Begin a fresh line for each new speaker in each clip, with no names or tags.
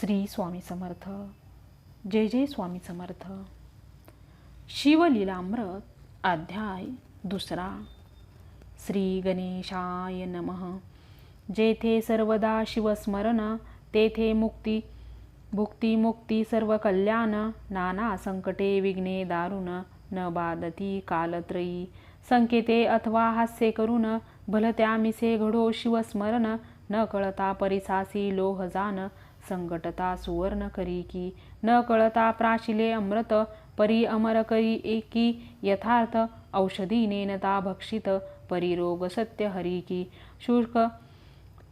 श्री स्वामी समर्थ. जय जय स्वामी समर्थ. शिवलीलामृत अध्याय दुसरा. श्री गणेशाय नमः. जेथे सर्वदा शिवस्मरण तेथे मुक्ती भुक्ती मुक्ती सर्व कल्याण नाना संकटे विघ्ने दारुण न बाधती कालत्रयी. संकेते अथवा हास्य करून भलत्या मिसे घडो शिवस्मरण न कळता परिसासी लोह जान संकटता सुवर्ण करी की न कळता प्राशिले अमृत परी अमर करी एकी यथार्थ औषधी नेनता भक्षित परिरोग सत्य हरी की शुष्क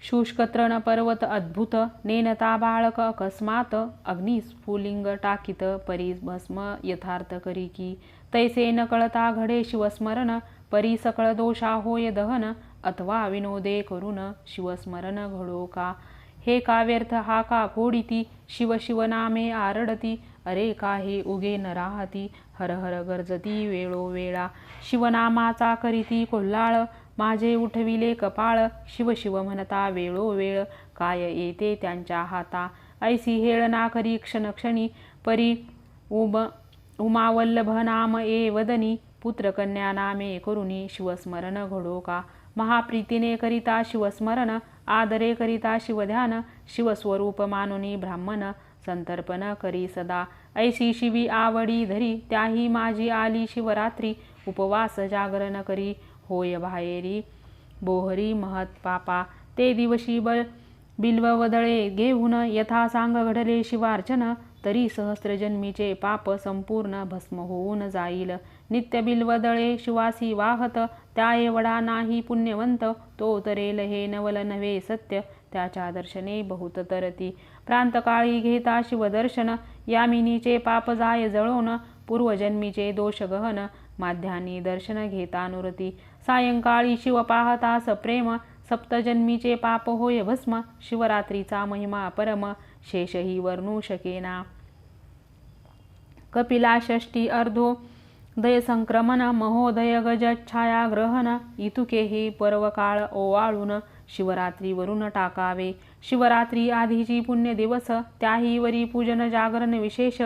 शुष्कत्रण पर्वत अद्भुत नेनता बाळक अकस्मात अग्निस्फुलिंग टाकित परी भस्म यथार्थ करी की तैसे न कळता घडे शिवस्मरण परी सकळ दोषा होय दहन अथवा विनोदे करून शिवस्मरण घडो का हे का व्यर्थ हा का फोडिती शिव शिवनामे आरडती अरे का हे उगे न राहती हर हर गरजती वेळोवेळा शिवनामाचा करीती कोल्हाळ माझे उठविले कपाळ शिव शिव म्हणता वेळोवेळ काय येते त्यांच्या हाता ऐसी हेळना करी क्षणक्षणी परी उम उमावल्लभ नाम ए वदनी पुत्रकन्या नामे करुणी शिवस्मरण घडो का महाप्रीतीने करिता शिवस्मरण आदरे करिता शिवध्यान शिवस्वरूप मानुनी ब्राह्मण संतर्पण करी सदा. ऐशी शिवी आवडी धरी त्याही माझी आली शिवरात्री. उपवास जागरण करी होय बाहेरी. बोहरी महत पापा ते दिवशी बळ बिल्व वदळे घेऊन यथा सांग घडले शिवार्चन तरी सहस्रजन्मीचे पाप संपूर्ण भस्म होऊन जाईल. नित्य बिल्वदळे शिवासी वाहत त्या एवढा नाही पुण्यवंत तो तरेल हे नवल नव्हे सत्य त्याच्या दर्शने बहुत तरती. प्रांतकाळी घेता शिवदर्शन यामिनीचे पाप जाय जळोन पूर्वजन्मीचे दोष गहन माध्यानी दर्शन घेता नुरती सायंकाळी शिव पाहता सप्रेम सप्तजन्मीचे पाप होय भस्म शिवरात्रीचा महिमा परम शेषही वर्णू शकेना. कपिला षष्टी अर्धो दय संक्रमण महोदय गज छायाग्रहण इतुके हे पर्वकाळ ओवाळून शिवरात्रीवरून टाकावे. शिवरात्री आधीची पुण्य दिवस त्याही वरी पूजन जागरण विशेष.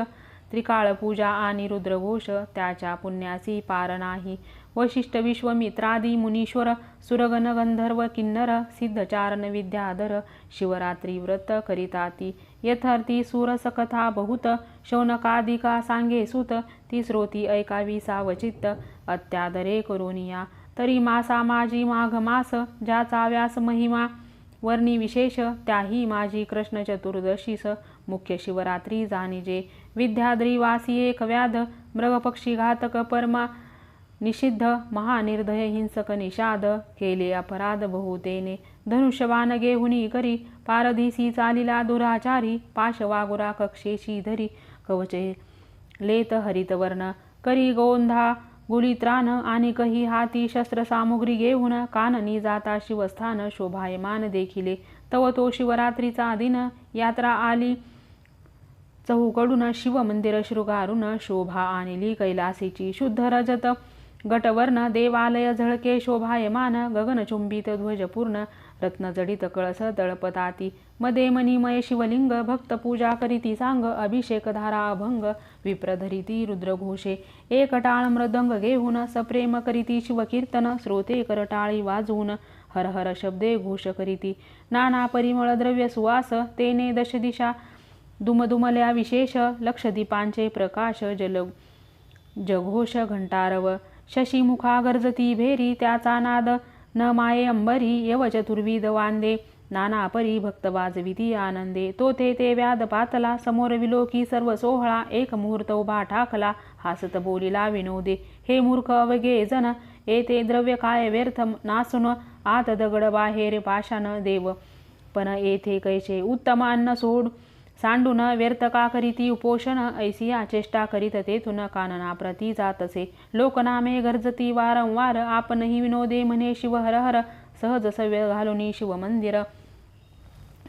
त्रिकाळ पूजा आणि रुद्रघोष त्याच्या पुण्यासी पार नाही. वशिष्ठ विश्वमित्रादी मुनीश्वर सुरगण गंधर्व किन्नर सिद्धचारण विद्याधर शिवरात्री व्रत करिताती. यथार्थी सुरसकथा बहुत शौनकादिका सांगे सुत ती श्रोती ऐकावी सावचित्त अत्यादरे करोनिया तरी मासा माझी माघ मास ज्याचा व्यास महिमा वर्णी विशेष त्याही माझी कृष्ण चतुर्दशीस मुख्य शिवरात्री जाणीजे विद्याद्रिवासी एक व्याध मृगपक्षी घातक परमा निषिद्ध महानिर्दय हिंसक निषाद केले अपराध बहुतेने धनुष्यबाण गेहुनी करी पारधीसी चालिला दुराचारी पाशवागुरा कक्षेशी धरी कवचे लेत हरितवर्ण करी गोंधा गुलित्रान आणि कही हाती शस्त्रसामुग्री घेऊन काननी जाता शिवस्थान शोभायमान देखिले. तव तो शिवरात्रीचा दिन यात्रा आली. चहूकडून शिवमंदिर शृगारून शोभा आणली कैलासीची शुद्ध रजत. गटवर्ण देवालय झळके शोभायमान गगनचुंबित ध्वजपूर्ण रत्नजडित कळस तळपताती. मदे मणिमय शिवलिंग भक्त पूजा करीती सांग अभिषेक धारा अभंग विप्रधरिती रुद्रघोषे. एकटाळ मृदंग घेऊन सप्रेम करीती शिवकीर्तन श्रोते करटाळी वाजवून हर हर शब्दे घोष करीती. नाना परिमळ द्रव्य सुवास तेने दशदिशा दुमदुमल्या विशेष लक्षदीपांचे प्रकाश जल जघोष घंटारव. शशीमुखा गर्जती भेरी त्याचा नाद न माये अंबरी यव चतुर्विद वांदे नाना परी भक्त वाजविती आनंदे तो ते ते व्याद पातला समोर विलोकी सर्व सोहळा। एक मुहूर्त उभा ठाकला हासत बोलिला विनोदे। हे मूर्ख अवघे जन येते द्रव्य काय व्यर्थ नासून? आत दगड बाहेर पाषाण देव। पण येथे कैसे उत्तम अन्न सोड? सांडून व्यर्थ का करीती उपोषण ऐसिया चेष्टा करीत तेथून कानना प्रती जातसे. लोकनामे गरजती वारंवार आपणही विनोदे म्हणे शिव हर हर सहज सव्य घालुनी शिवमंदिर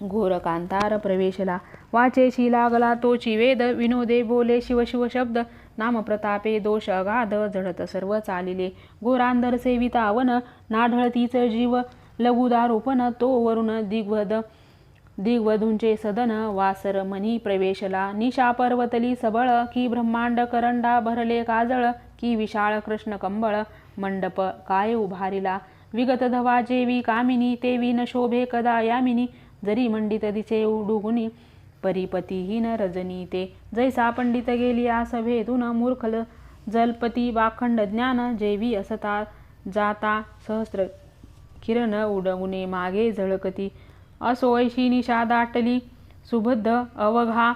घोर कांतार प्रवेशला वाचेशी लागला तोची वेद विनोदे बोले शिव शिव शब्द नाम प्रतापे दोष अगाध झडत सर्व चालिले. घोरांदर सेवितावन नाढळतीच जीव लघुदारोपण तो वरुण दिग्वद दिग्वधूंचे सदन वासर मनी प्रवेशला निशा पर्वतली सबळ की ब्रह्मांड करंडा भरले काजळ की विशाळ कृष्ण कंबळ मंडप काय उभारिला? विगत धवा जेवी कामिनी तेवी न शोभे कदा यामिनी जरी मंडित दिसे उडुगुनी परिपतीहीन रजनी ते. जैसा पंडित गेली या सभेतून मूर्खल जलपती वाखंड ज्ञान जेवी असता जाता सहस्र किरण उडवणे मागे झळकती असो ऐशी निशा दाटली सुबद्ध अवघा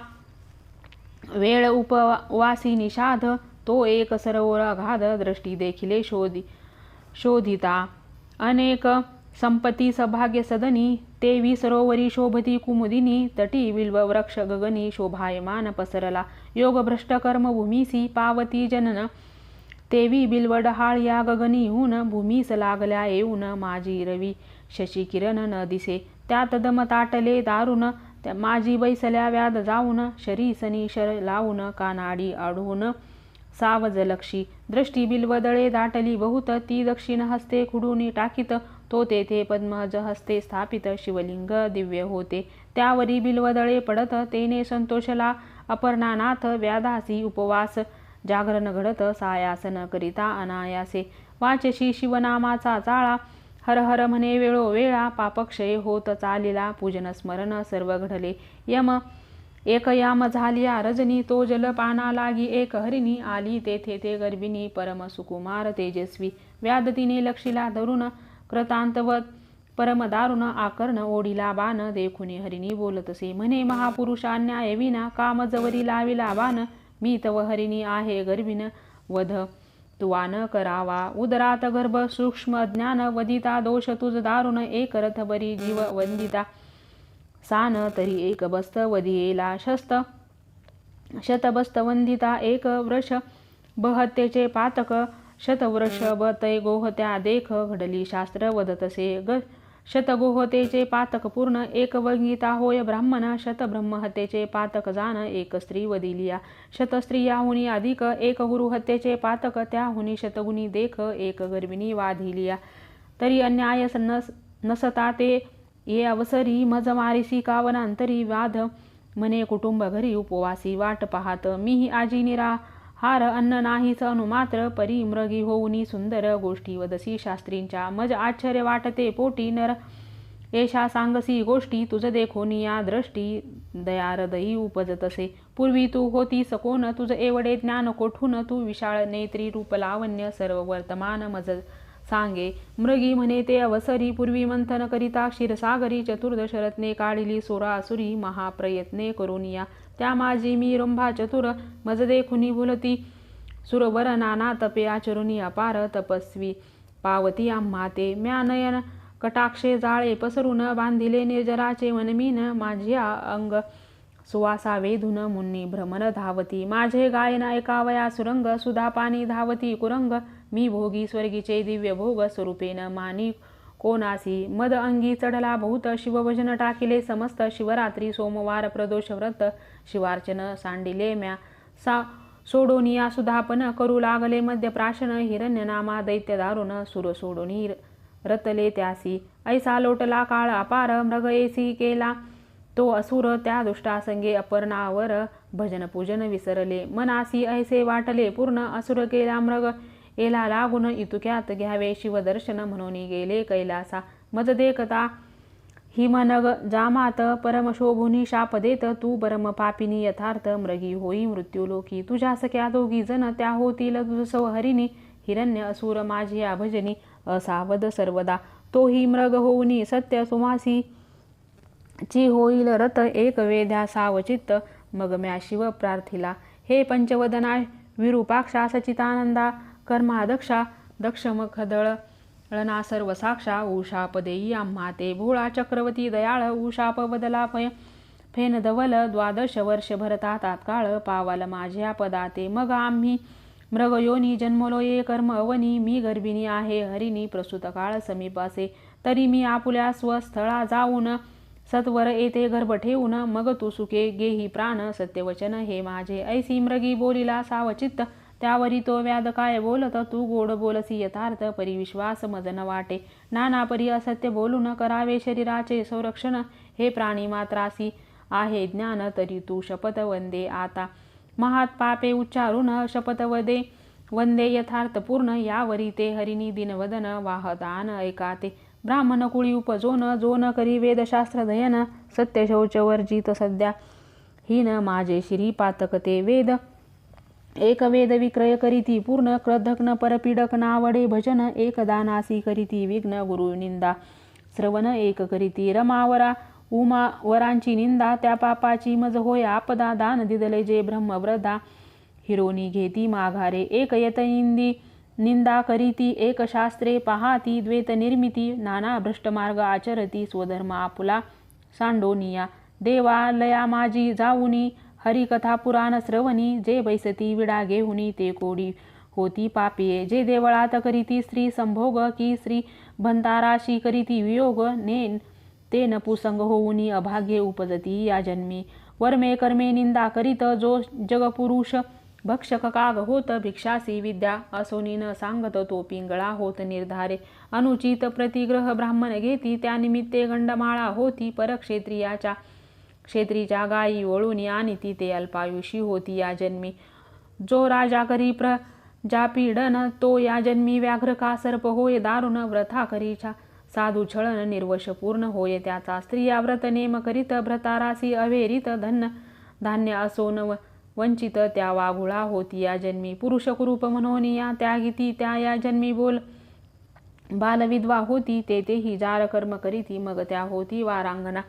वेळ उपवासी निषाध तो एक सरोवर अगाध दृष्टी देखिले शोधी शोधिता. अनेक संपत्ती सभाग्य सदनी तेवी सरोवरी शोभती कुमुदिनी तटी बिल्व वृक्ष गगनी शोभायमान पसरला. योग भ्रष्ट कर्मभूमीसी पावती जनन तेवी बिल्वडहाळ या गगनीहून भूमीस लागल्या येऊन माझी रवी शशी किरण न दिसे. त्यात दम ताटले दारुण त्या माझी बैसल्या व्याध जाऊन शरीसनी शर लावून कानाडी आढून सावजलक्षी दृष्टी बिलवदळे दाटली बहुत ती दक्षिण हस्ते खुडूनी टाकीत तो तेथे पद्मज हस्ते स्थापित शिवलिंग दिव्य होते. त्यावरी बिलवदळे पडत तेने संतोषला अपर्णानाथ व्याधासी उपवास. जागरण घडत सायासन करिता अनायासे. वाचशी शिवनामाचा चाळा हर हर म्हणे वेळोवेळा पापक्षय होत चालिला पूजन स्मरण सर्व घडले. यम एक याम झालिया रजनी तो जलपाना लागी एक हरिणी आली तेथे ते गर्भिणी परम सुकुमार तेजस्वी. व्यादतीने लक्षिला धरुण कृतांतवत परम दारुण आकर्ण ओढिला बाण देखुनी हरिणी बोलतसे. म्हणे महापुरुषा न्यायविना काम जवरी लाविला बाण मी तव हरिणी आहे गर्भिन वध. तुवान करावा. उदरात गर्भ सूक्ष्म ज्ञान वदिता दोष तुझ दारुण एक रथ बरी जीव वंदिता. सान तरी एक बस्त वदियेला शस्त. शतबस्त वंदिता एक वृष बहत्येचे पातक. शतवृष बतय गोहत्या देख घडली शास्त्र वदतसे ग शतगोहतेचे पातक पूर्ण एक वंगिता होय ब्राह्मण शतब्रह्महत्येचे पातक जाण एक स्त्री वदिलिया शतस्त्रियाहुनी अधिक एक गुरुहत्येचे पातक त्याहुनी शतगुणी देख एक गर्भिणी वाधिलिया तरी अन्याय नस नसता ते ये अवसरी मज मारिसी कावनांतरी वाध. मने कुटुंब घरी उपवासी वाट पाहात मीही आजी निरा हार अन्न नाहीच अनुमात्र परी मृगी होऊनी सुंदर गोष्टी वदसी शास्त्रींच्या. मज आश्चर्य वाटते पोटी नर येशा सांगसी गोष्टी तुझ देखोनी या दृष्टी. दयारदयी उपजतसे पूर्वी तू होती सकोन तुझ एवढे ज्ञान कोठून? तू विशाळ नेत्री रूप लावण्य सर्व वर्तमान मज सांगे. मृगी म्हणे ते अवसरी पूर्वी मंथन करिता क्षीरसागरी चतुर्दशरत्ने काढिली सोरासुरी महाप्रयत्ने करुनिया त्या माझी मी रंभा चतुर मज देखुनी भुलती. सुरवर नाना तपे आचरुनी अपार तपस्वी. पावती आम्हा ते म्या नयन कटाक्षे जाळे पसरून बांधिले निर्जराचे मनमीन माझ्या अंग. सुवासा वेधून मुन्नी भ्रमण धावती. माझे गायन ऐकावया सुरंग सुधा पाणी धावती कुरंग. मी भोगी स्वर्गीचे दिव्य भोग स्वरूपेन मानी कोणासी? मद अंगी चढला भूत शिवभजन टाकिले समस्त शिवरात्री सोमवार प्रदोष व्रत शिवार्चन सांडिले म्या. सा सोडोनिया सुधापन करू लागले मध्यप्राशन हिरण्यनामा दैत्य दारुण सुर सोडोनी रतले त्यासी. ऐसा लोटला काळ अपार मृग एसी केला. तो असुर त्या दुष्टासंगे अपर्णावर भजन पूजन विसरले. मनासी ऐसे वाटले पूर्ण असुर केला मृग. एला लागून इतुक्यात घ्यावे शिवदर्शन म्हणून गेले कैलासा. मज देखता हिमनग जामात परमशोभुनी शाप देत तू परम पापिनी यथार्थ मृगी होई मृत्यूलोकी तुझ्या सख्या दोघी जण त्या होतील तुझसव हरिणी? हिरण्य असुर माझी भजनी असावध सर्वदा. तोही मृग होऊनी सत्य सुमासी. ची होईल रत एक वेद्या सावचित्त मग म्या शिव प्रार्थिला. हे पंचवदना विरूपाक्षा सचितानंदा. कर्मादक्षा दक्षम खदळ ळना सर्व साक्षा उषाप आम्हा ते भोळा चक्रवर्ती दयाळ उषाप बदला फय फेन धवल द्वादश वर्ष भरता तात्काळ पावाल माझ्या पदाते मग आम्ही मृगयोनी जन्मलो ये कर्म अवनी मी गर्भिणी आहे हरिणी प्रसूत काळ समीपासे तरी मी आपुल्या स्वस्थळा जाऊन सत्वर येते गर्भ ठेवून मग तू सुखे गेही प्राण सत्यवचन हे माझे ऐसी मृगी बोलिला सावचित्त त्यावरी तो व्याध काय बोलत तू गोड बोलसी यथार्थ परी विश्वास मदन वाटे. नाना परी असत्य बोलून करावे शरीराचे संरक्षण हे प्राणी मात्रासी आहे ज्ञान तरी तू शपथ वंदे आता. महात पापे उच्चारून शपथ वदे. वंदे यथार्थ पूर्ण यावरी ते हरिणी दिनवदन वाहदान ऐकाते. ब्राह्मण कुळी उपजोन जोन करी वेदशास्त्र दयन सत्य शौच वर्जित सध्या हीन माझे श्री पातकते वेद. एक वेद विक्रय करीती पूर्ण क्रधक्न परपीडक नावडे भजन एक दानासी करीती विघ्न गुरु निंदा श्रवण एक करीती रमावरा। उमा वरांची निंदा त्या पापाची मज होय। आपदा दान दिदले जे ब्रह्मव्रदा। हिरोनी घेती माघारे एक यतनिंदी निंदा करीती एक शास्त्रे पहाती द्वेत निर्मिती। नाना भ्रष्टमार्ग आचरती स्वधर्म आपुला। सांडोनिया देवालया माझी जाऊनी। हरिकथा पुराण श्रवणी जे बैसती विडा घेऊनी ते कोडी. होती पापिये जे देवळात करीती स्त्री संभोग की स्त्री भंताराशी करीती वियोग. ने ते नपुसंग होऊनी अभाग्ये उपजती या जन्मी. वर्मे कर्मे निंदा करीत जो जगपुरुष भक्षक काग होत भिक्षासी विद्या असोनी न सांगत तो पिंगळा होत निर्धारे. अनुचित प्रतिग्रह ब्राह्मण घेती त्यानिमित्ते गंडमाळा होती परक्षेत्रियाच्या क्षेत्रीच्या गायी वळूनी आणि ती ते अल्पायुषी होती या जन्मी. जो राजा करी प्र जापीडन तो या जन्मी व्याघ्र का सर्प होय दारुण व्रथा करीच्या साधू छळन निर्वश पूर्ण होय. त्याचा स्त्रिया व्रत नेम करीत भ्रतारासी अवेरित धन धान्य असो नव वंचित त्या वाघुळा होती या जन्मी. पुरुष कुरूप म्हणून या त्यागिती त्या या जन्मी बोल बालविधवा होती ते तेही जार कर्म करीती मग त्या होती वारांगणा.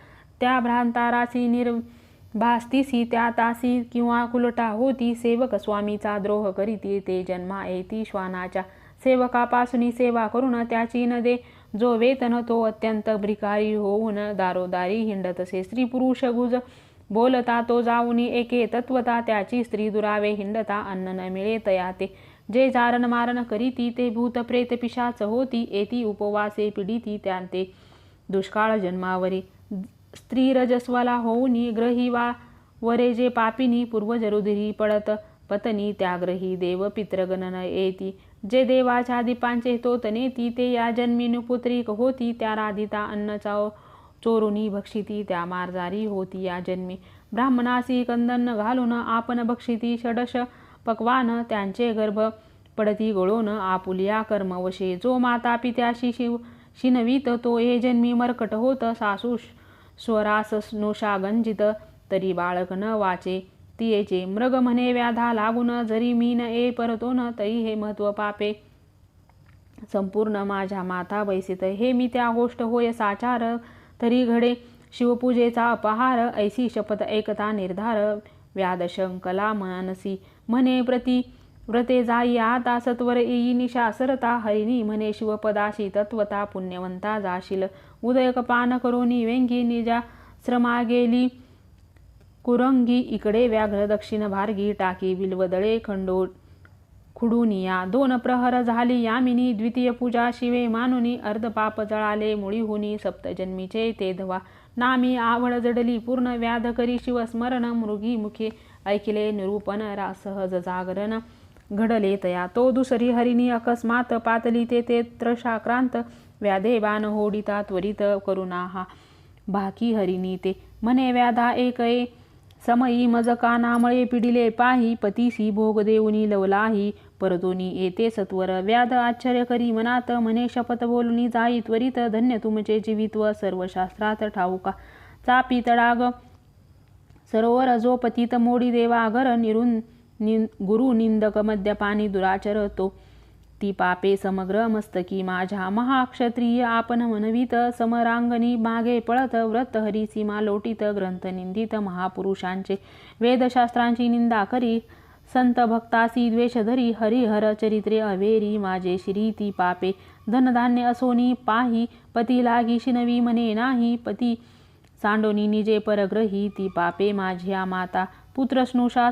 त्या भ्रांतारासी निर्भास्तिसी त्या तासी किंवा कुलटा होती सेवक स्वामीचा द्रोह करीत ते जन्मा येती श्वानाच्या सेवकापासून सेवा करून त्याची न दे जो वेतन तो अत्यंत भ्रिकारी होऊन दारोदारी हिंडतसे स्त्री पुरुष गुज बोलता तो जाऊनी एके तत्वता त्याची स्त्री दुरावे हिंडता अन्न न मिळे तया ते. जे जारण मारण करीती ते भूत प्रेत पिशाच होती येती उपवासे पिडिती त्यांते दुष्काळ जन्मावरी. स्त्री रजस्वाला होऊनी ग्रही वा वरे जे पापिनी पूर्वजरुधिरी पडत पतनी त्याग्रही देव पितृगणन येती जे देवाच्या दीपांचे तोतनेती ते या जन्मी पुत्रीक होती त्या राधिता अन्न चाव चोरुनी भक्षिती त्या मार्जारी होती या जन्मी. ब्राह्मणासी कंदन घालून आपण भक्षिती षडश पकवान त्यांचे गर्भ पडती गळून आपुलिया कर्मवशे. जो माता पित्याशी शिव शिनवीत तो हे जन्मी मरकट होत सासूश स्वरास स्नुषा गंजित तरी बाळक न वाचे. तियेचे मृग म्हणे व्याधा लागून जरी मी न ए परतो न तरी हे महत्त्व पापे. संपूर्ण माझ्या माता बैसित हे मी त्या गोष्ट होय साचार. तरी घडे शिवपूजेचा अपहार ऐसी शपथ एकता निर्धार. व्यादशंकला मानसी म्हणे प्रति व्रते जाय्या तासत्वर येई निशा सरता हरिणी म्हणे शिवपदाशी तत्वता पुण्यवंता जाशील. उदयक पान करोनी व्यंगी निजा श्रमा गेली कुरंगी इकडे व्याघ्र दक्षिण भारगी टाकी विल्वदळे खंडो खुडुनिया. दोन प्रहर झाली यामिनी द्वितीय पूजा शिवे मानुनी अर्धपाप जळाले मुळीहुनी सप्तजन्मीचे ते धवा. नामी आवड जडली पूर्ण व्याध करी शिवस्मरण मृगी मुखे ऐकिले निरूपण रा सहज जागरण. घडले तया. तो दुसरी हरिणी अकस्मात पातली ते ते त्रशाक्रांत व्याधे बाण होडिता त्वरित करुणा हा भाकी हरिणी ते मने व्याधा एक ए समयी मजका नामळे पिडिले पाही पतीसी भोग देऊनी लवलाही परतोनी येते सत्वर. व्याध आश्चर्य करी मनात म्हणे शपथ बोलणी जाई त्वरित धन्य तुमचे जीवित्व सर्व शास्त्रात ठाऊका चापी तडाग सरोवर जो पतीत मोडी देवाघर निरुन नि गुरु निंदक मद्यपानी दुराचर तो. ती पापे समग्र मस्तकी माझ्या महाक्षत्रिय आपण मनवित समरांगणी मागे पळत व्रत हरी सीमा लोटित ग्रंथ निंदित महापुरुषांचे वेदशास्त्रांची निंदा करी. संत भक्तासी द्वेषधरी हरिहर चरित्रे अवेरी. माझे श्री ती पापे धनधान्य असोनी पाही. पती लागी शिनवी मने नाही पती. सांडोनी निजे परग्रही ती पापे माझ्या माता. पुत्र स्नुषा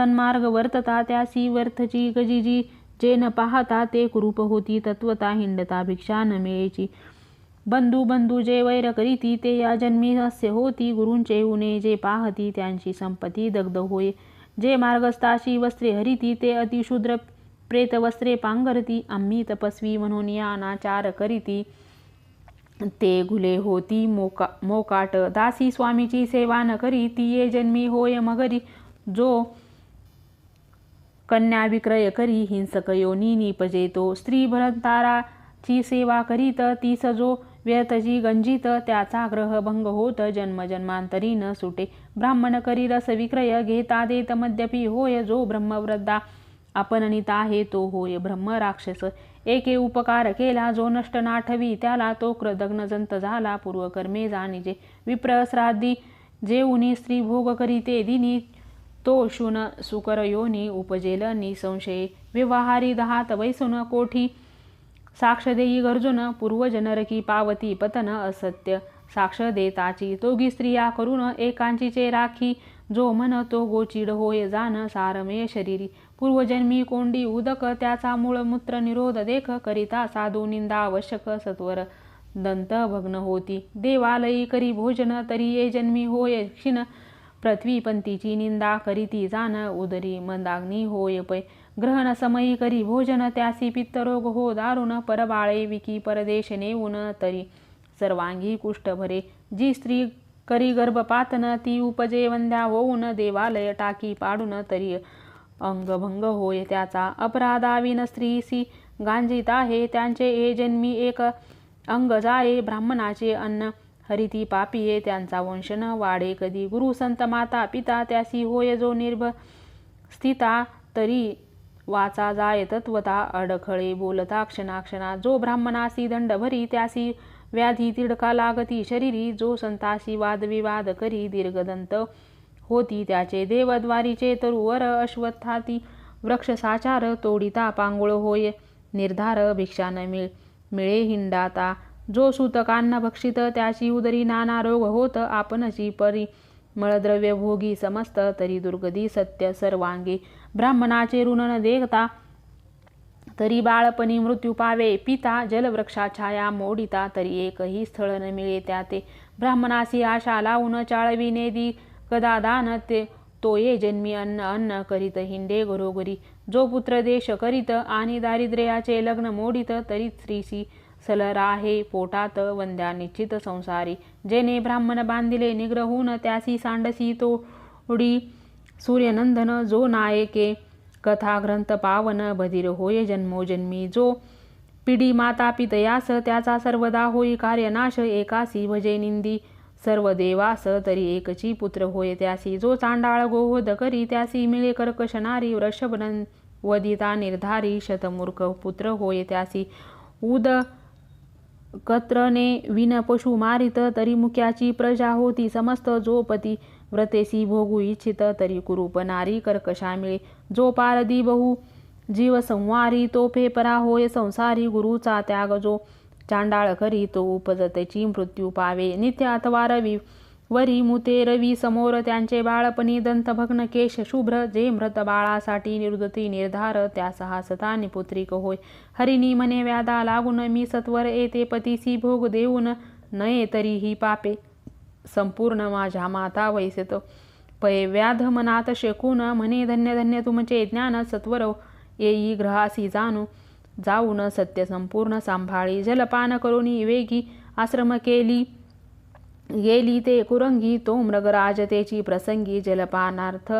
सन्मार्ग वर्तता त्यासी वर्थची गजिजी. जे न पाहता ते कुरूप होती तत्वता हिंडता भिक्षा न मिळेची. बंधू बंधू जे वैर करीती ते या जन्मी अस्य होती. गुरूंचे उणे जे पाहती त्यांची संपत्ती दग्ध होय. जे मार्गस्थाशी वस्त्रे हरिती ते अतिशूद्र प्रेत वस्त्रे पांघरती. आम्ही तपस्वी म्हणून या अनाचार करीती. ते घुले होती मोका मोकाट. दासी स्वामीची सेवा न करी ती ये जन्मी होय मगरी. जो कन्या विक्रय करी हिंसक योनी निपजेतो स्त्री भरताराची सेवा करीत तीस जो व्यतजी गंजित त्याचा ग्रह भंग होत जन्म जन्मांतरी न सुटे. ब्राह्मण करी रस विक्रय घेता देत मद्यपी होय जो ब्रह्मवृद्धा. आपण हे तो होय ब्रह्म राक्षस. एके उपकार केला जो नष्ट नाठवी त्याला तो कृदग्न जंत झाला पूर्वकर्मे जाणीजे. विप्र श्राद्धी जेऊनी स्त्री भोग करीते दिनी तो शुन सुकर योनी उपजेल निसंशये व्यवहारी दहात वैसून कोठी। साक्ष देई गर्जुन पूर्वजनरकी पावती पतन असत्य। साक्ष देताची तोगी स्त्रिया करून एकांचीचे राखी जो मन तो गोचिड होय जान सारमेय शरीरी। पूर्वजन्मी कोंडी उदक त्याचा मूळ मूत्र निरोध देख करिता साधू निंदा आवश्यक सत्वर। दंत भग्न होती। देवालयी करी भोजन तरी ये जन्मी होय क्षीण। पृथ्वीपंथीची निंदा करीती जाण उदरी. मंदाग्नी होय पै. ग्रहण समयी करी भोजन त्यासी पित्तरोग हो दारुण. परबाळे विकी परदेश नेऊन तरी. सर्वांगी कुष्ठ भरे. जी स्त्री करी गर्भपातन ती उपजे वंद्या होऊन देवालय टाकी पाडून तरी. अंगभंग होय त्याचा अपराधाविन स्त्रीसी गांजित आहे त्यांचे ए जन्मी एक अंग जाये ब्राह्मणाचे अन्न. हरिती पापिये त्यांचा वंश न वाढे. कधी गुरु संत माता पिता त्यासी होय जो निर्भ स्थिता तरी वाचा जाय तत्वता अडखळे. बोलता क्षणाक्षणा जो ब्राह्मणासी दंड भरी त्यासी व्याधी तिडका लागती शरीरी. जो संतासी वादविवाद करी दीर्घदंत होती त्याचे. देवद्वारीचे तरुवर अश्वत्थाती वृक्ष साचार तोडिता पांगुळ होय निर्धार भिक्षा न मिळ मिळे हिंडाता जो सूतकांना भक्षित त्याची उदरी नाना रोग होत आपणची परी मळद्रव्य भोगी समस्त तरी दुर्गदी सत्य सर्वांगी. ब्राह्मणाचे ऋण न देखता तरी बाळपणी मृत्यू पावे. पिता जलवृक्षा छाया मोडिता तरी एकही स्थळ न मिळे त्या ते ब्राह्मणासी आशा लावून चाळविने दी कदा दान ते तो ये जन्मी अन्न अन्न करीत हिंडे घरोघरी. जो पुत्र देश करीत आणि दारिद्र्याचे लग्न मोडित तरी सलराहे पोटात वंद्या निश्चित संसारी. जेने ब्राह्मण बांधिले निग्रहून त्यासी सांडसी तोडी. सूर्यनंदन जो नायके कथा ग्रंथ पावन बधीर होय जन्मोजन्मी जो पिढी माता पितयास त्याचा सर्वदा होई कार्यनाश एकासी भजे निंदी. सर्व देवास तरी एकची पुत्र होय त्यासी. जो चांडाळ गोहोद करी त्यासी मिळे कर्कशनारी वृषभन वदिता निर्धारी शतमूर्ख पुत्र होय त्यासी. उद कत्रने विन पशु मारित तरी मुख्याची प्रजा होती. समस्त जोपती व्रतेसी भोगू इच्छित तरी कुरूप नारी कर्कशा मिळे जो पारदी बहु जीव संवारी तो फेपरा होय संसारी गुरुचा त्याग. जो चांडाळ करी तो उपजतेची मृत्यू पावे. नित्य अथवा रवी वरी मुते रवी समोर त्यांचे बाळपणी दंतभग्न केश शुभ्र जे मृत बाळासाठी निर्दती निर्धार त्या सहासता निपुत्रिक होय. हरिणी मने व्यादा लागून मी सत्वर येते पतीसी भोग देऊन नये तरी ही पापे. संपूर्ण माझ्या माता वैसत. पै व्याध मनात शेकून म्हणे धन्य धन्य तुमचे ज्ञान सत्वर येई ग्रहासी जाणू. जाऊन सत्य संपूर्ण सांभाळी. जलपान करून वेगी आश्रम केली. गेली ते कुरंगी तो मृगराज तेची प्रसंगी जलपानार्थ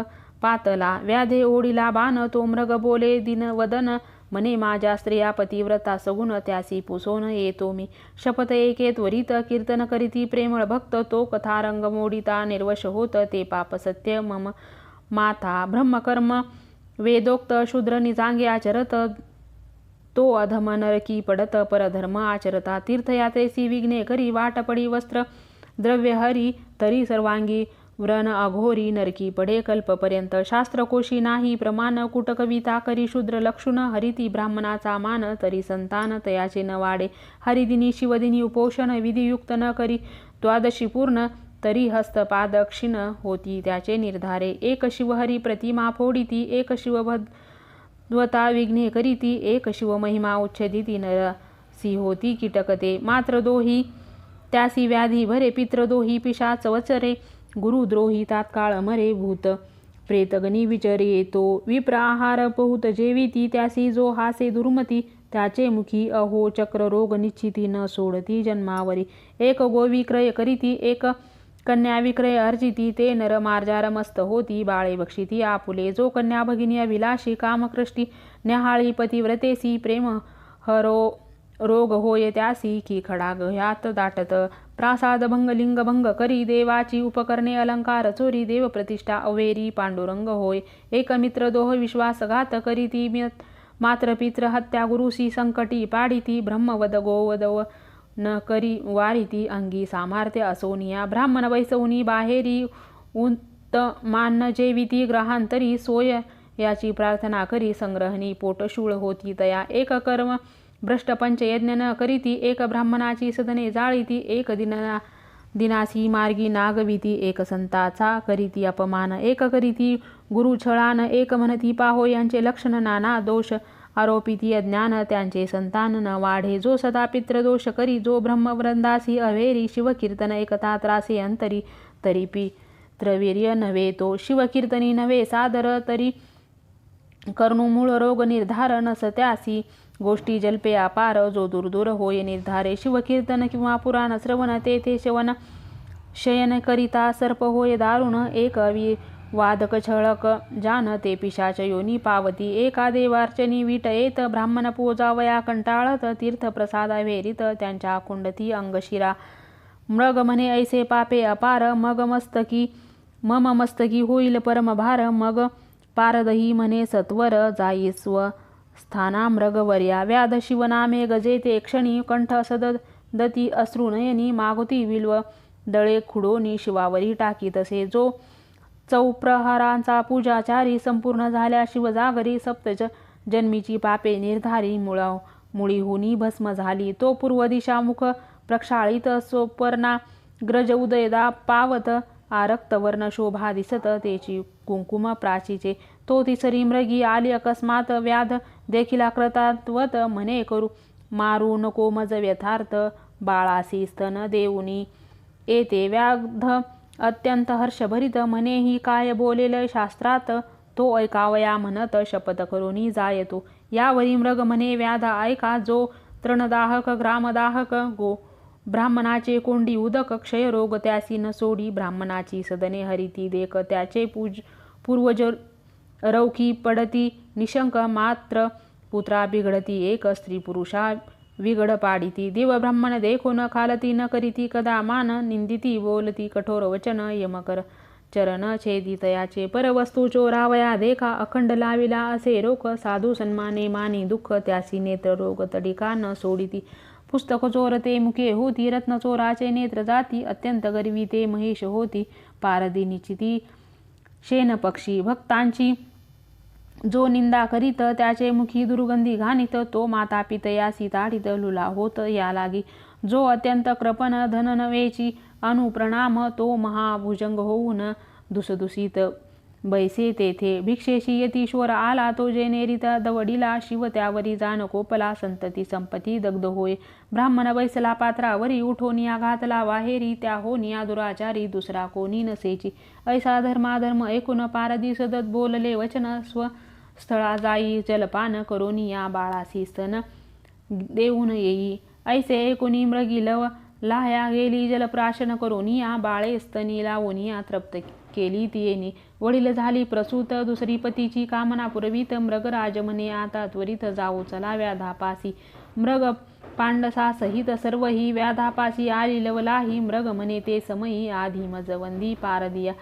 पातला व्याधे ओढीला बाण तो मृग बोले दिन वदन मने माझ्या स्त्रिया पतिव्रता सगुण त्यासी पुसोन येतो मी. शपथ एके त्वरित कीर्तन करीती प्रेमळ भक्त तो कथारंग मोडिता निर्वश होत ते पाप सत्य मम माथा ब्रह्मकर्म वेदोक्त शूद्र निजांगे आचरत तो अधम नरकी पडत परधर्म आचरता. तीर्थयात्रेसी विघ्ने करी वाटपडी वस्त्र द्रव्य हरी तरी सर्वांगी व्रण अघोरी नरकी पडे कल्पपर्यंत. शास्त्रकोशी नाही प्रमाण कुटकविता करी शूद्र लक्षुण हरिती ब्राह्मणाचा मान तरी संतान तयाचे न वाडे हरिदिनी शिवदिनी उपोषण विधियुक्त न करी द्वादशी पूर्ण तरी हस्तपादक्षिण होती त्याचे निर्धारे. एक शिवहरी प्रतिमा फोडिती एक शिवभद्वता विघ्ने करीती एक शिवमहिमा उच्छेदिती नरसी होती कीटकते. मात्र दोही त्यासी व्याधी भरे पित्रदोही पिशाच वचरे गुरुद्रोही तात्काळ मरे भूत. प्रेतगणी विचरे येतो विप्र आहार बहुत जेविती त्यासी जो हासे दुर्मती त्याचे मुखी अहो चक्र रोग निश्चिती न सोडती जन्मावरी. एक गोविक्रय करीती एक कन्या विक्रय अर्जिती ते नर मार्जार मस्त होती बाळे बक्षिती आपुले. जो कन्या भगिनी अभिलाषी कामकृष्टी न्याहाळी पतिव्रतेसी प्रेम हरो रोग होय त्यासी की खडा गह्यात दाटत. प्रासाद भंग लिंग भंग करी देवाची उपकरणे अलंकार चोरी देव प्रतिष्ठा अवेरी पांडुरंग होय. एक मित्र दोह विश्वासघात करीती मात्र पित्र हत्या गुरुसी संकटी पाडिती ब्रह्मवद गोवदव. न करी वारिती अंगी सामर्थ्य असोनिया ब्राह्मण वैसवनी बाहेरी उंत मान जेविती ग्रहांतरी सोय. याची प्रार्थना करी संग्रहणी पोटशूळ होती तया एक कर्म भ्रष्ट पंचयज्ञ न करीती एक ब्राह्मणाची सदने जाळीती एक दिना दिनासी मार्गी नागविती एक संताचा करीती अपमान एक करीती गुरुछळान एक म्हणती पाहो यांचे लक्षण नाना दोष आरोपिती अज्ञान त्यांचे संतान न वाढे. जो सदा पित्रदोष करी जो ब्रह्मवृंदासी अवेरी शिवकीर्तन एकता त्रासे अंतरी तरी पित्रवीर्य नव्हे तो. शिवकीर्तनी नव्हे सादर तरी मूळ रोग निर्धार नस त्यासी गोष्टी जल्पे अपार जो दूरदूर होय निर्धारे शिवकीर्तन किंवा पुराण श्रवण तेथे शवन शयन करिता सर्प होय दारुण एक वादक छळक जान ते पिशाच योनी पावती एका देवार्चनी वीट येत ब्राह्मण पूजावया कंटाळत तीर्थ प्रसाद त्यांच्या कुंडती अंगशिरा मृग म्हणे ऐसे पापे अपार मग मस्तकी मम मस्तकी होईल परमभार मग पारदही म्हणे सत्वर जाई स्व स्थाना मृगवर्या व्याध शिवनामे गजेते क्षणी कंठ दती अश्रुनयनी मागुती विल्व दळे खुडोनी शिवावरी टाकी तसे जो चौप्रहारांचा पूजाचारी संपूर्ण झाल्या शिवजागरी सप्तज जन्मीची पापे निर्धारी मुळा मुळीहुनी भस्म झाली. तो पूर्व दिशामुख प्रक्षाळीत सोपर्णा ग्रज उदयदा पावत आरक्तवर्ण शोभा दिसत. तेची कुंकुम प्राचीचे तो तिसरी मृगी आली. अकस्मात व्याध देखील आकृतात्वत म्हणे करू. मारू नको मज व्यथार्थ बाळासी स्तन देऊनी. येते व्याध अत्यंत हर्षभरित म्हणे काय बोलेल शास्त्रात? तो ऐकावया म्हणत शपथ करून जायतो. यावरी मृग म्हणे व्याध ऐका जो तृणदाहक ग्रामदाहक गो. ब्राह्मणाचे कोंडी उदक क्षयरोग त्यासी न सोडी. ब्राह्मणाची सदने हरिती देख त्याचे पूज पूर्वज रौखी पडती निशंक मात्र पुत्रा बिघडती एक स्त्री पुरुषा विगड पाडिती. देवब्राह्मण देखो न खालती न करीती कदा मान निंदिती बोलती कठोर वचन यमकर चरण छेदी तयाचे. परवस्तू चोरावया देखा अखंड लाविला असे रोख साधू सन्माने मानी दुःख त्यासी नेत्र रोग तडिका न सोडिती. पुस्तक चोरते मुखे होती रत्न चोराचे नेत्र जाती अत्यंत गर्वी ते महेश होती पारदी निचिती शेन पक्षी भक्तांची जो निंदा करीत त्याचे मुखी दुर्गंधी घाणीत तो माता पितयासी ताडित लुला होत या लागी. जो अत्यंत कृपण धन नवेची अनुप्रणाम तो महाभुजंग होऊन दुसदुसीत. बैसे तेथे भिक्षेशी यतीश्वर आला तो जेनेरीत दवडीला शिव त्यावरी जाण कोपला संतती संपती दग्ध होय. ब्राह्मण बैसला पात्रावरी उठोनिया घातला वाहेरी त्या होनिया दुराचारी दुसरा कोणी नसेची. ऐसा धर्माधर्म ऐकून पारदी सदत बोलले वचन स्व स्थळा जाई जलपान करून या बाळासी स्तन देऊन येई ऐसे ऐकुनी मृगी लाया गेली जलप्राशन करून या बाळे स्तनी लावून या तृप्त केली तियेनी वडील झाली प्रसूत दुसरी पतीची कामना पुरवीत मृगराज म्हणे आता त्वरित जाऊ चला व्याधापासी मृग पांडसा सहित सर्व ही व्याधापासी आली लवलाही मृग म्हणे ते समयी आधी मजवंदी पारदिया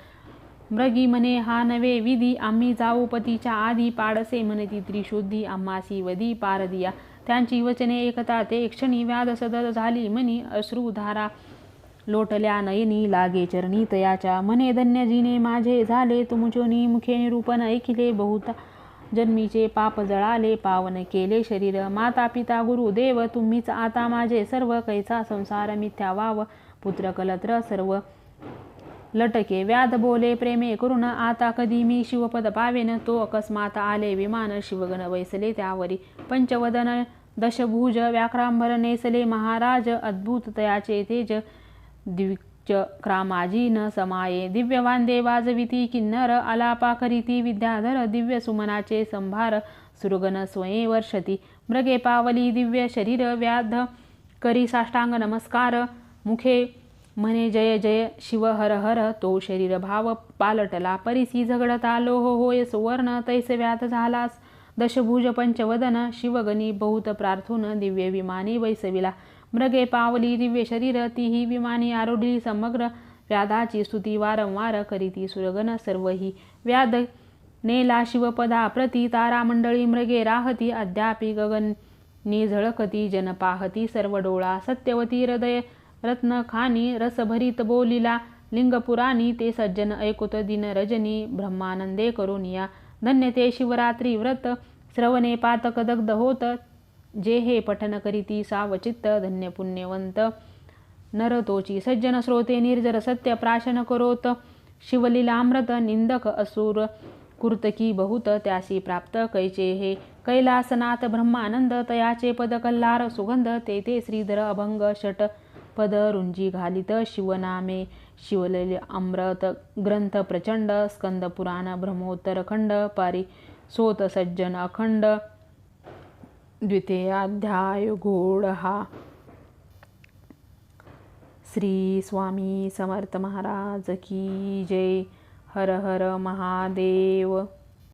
मृगी म्हणे हा नवे विधी आम्ही जाऊ पतीच्या आधी पाडसे म्हणती त्रिशुद्धी. आम्हासी वधी पारदिया त्यांची वचने एकता ते क्षणी व्याध सदर झाली म्हणी अश्रुधारा लोटल्या नयनी लागे चरणी तयाच्या. म्हणे धन्यजीने माझे झाले तुमचोनी मुखे निरूपण ऐकिले बहुता जन्मीचे पाप जळाले पावन केले शरीर. माता पिता गुरु देव तुम्हीच आता माझे सर्व कैसा संसार मिथ्या वाव. पुत्र कलत्र सर्व लटके व्याध बोले प्रेमे करून आता कधी मी शिवपद पावेन? तो अकस्मात आले विमान शिवगण वैसले त्यावरी पंचवदन दशभुज व्याक्रांभर नेसले महाराज अद्भुत तयाचे तेज च क्रामाजी न समाये. दिव्यवांदे वाजविती किन्नर आलापा करीती विद्याधर दिव्य सुमनाचे संभार सुरगन स्वये वर्षती. मृगे पावली दिव्य शरीर व्याध करी साष्टांग नमस्कार मुखे म्हणे जय जय शिव हर हर तो शरीर भाव पालटला परिसी झगडता हो होय सुवर्ण तैसे व्यात झालास. दशभुज पंचवदन शिवगणी बहुत प्रार्थून दिव्य विमानी वैसविला. मृगे पावली दिव्य शरीर तीही विमानी आरोढली समग्र. व्याधाची स्तुती वारंवार करीती सुरगण सर्वही. व्याध नेला शिवपदा प्रती तारामंडळी मृगे राहती अद्यापि गगन. झळकती जन पाहती सर्व डोळा सत्यवती हृदय. रत्न खानी रसभरीत बोलिला. लिंगपुराणी ते सज्जन ऐकुत दिन रजनी. ब्रह्मानंदे करुनिया धन्य ते शिवरात्री व्रत. श्रवणे पातक दग्ध होत. जे हे पठन करीती सावचित्त. धन्य पुण्यवंत. नरतोची सज्जन श्रोते निर्जर सत्य प्राशन करोत. शिवलीलामृत निंदक असुर. कुर्तकी बहुत त्यासी प्राप्त कैचे हे. कैलासनाथ ब्रह्मानंद तयाचे पद कल्लार सुगंध ते ते श्रीधर अभंग षट पद रुंजी घालित शिवनामे शिवलेले अमृत ग्रंथ प्रचंड स्कंद पुराण ब्रह्मोत्तर खंड पारी सोत सज्जन अखंड द्वितीयाध्याय घोड हा. श्री स्वामी समर्थ महाराज की जय. हर हर महादेव.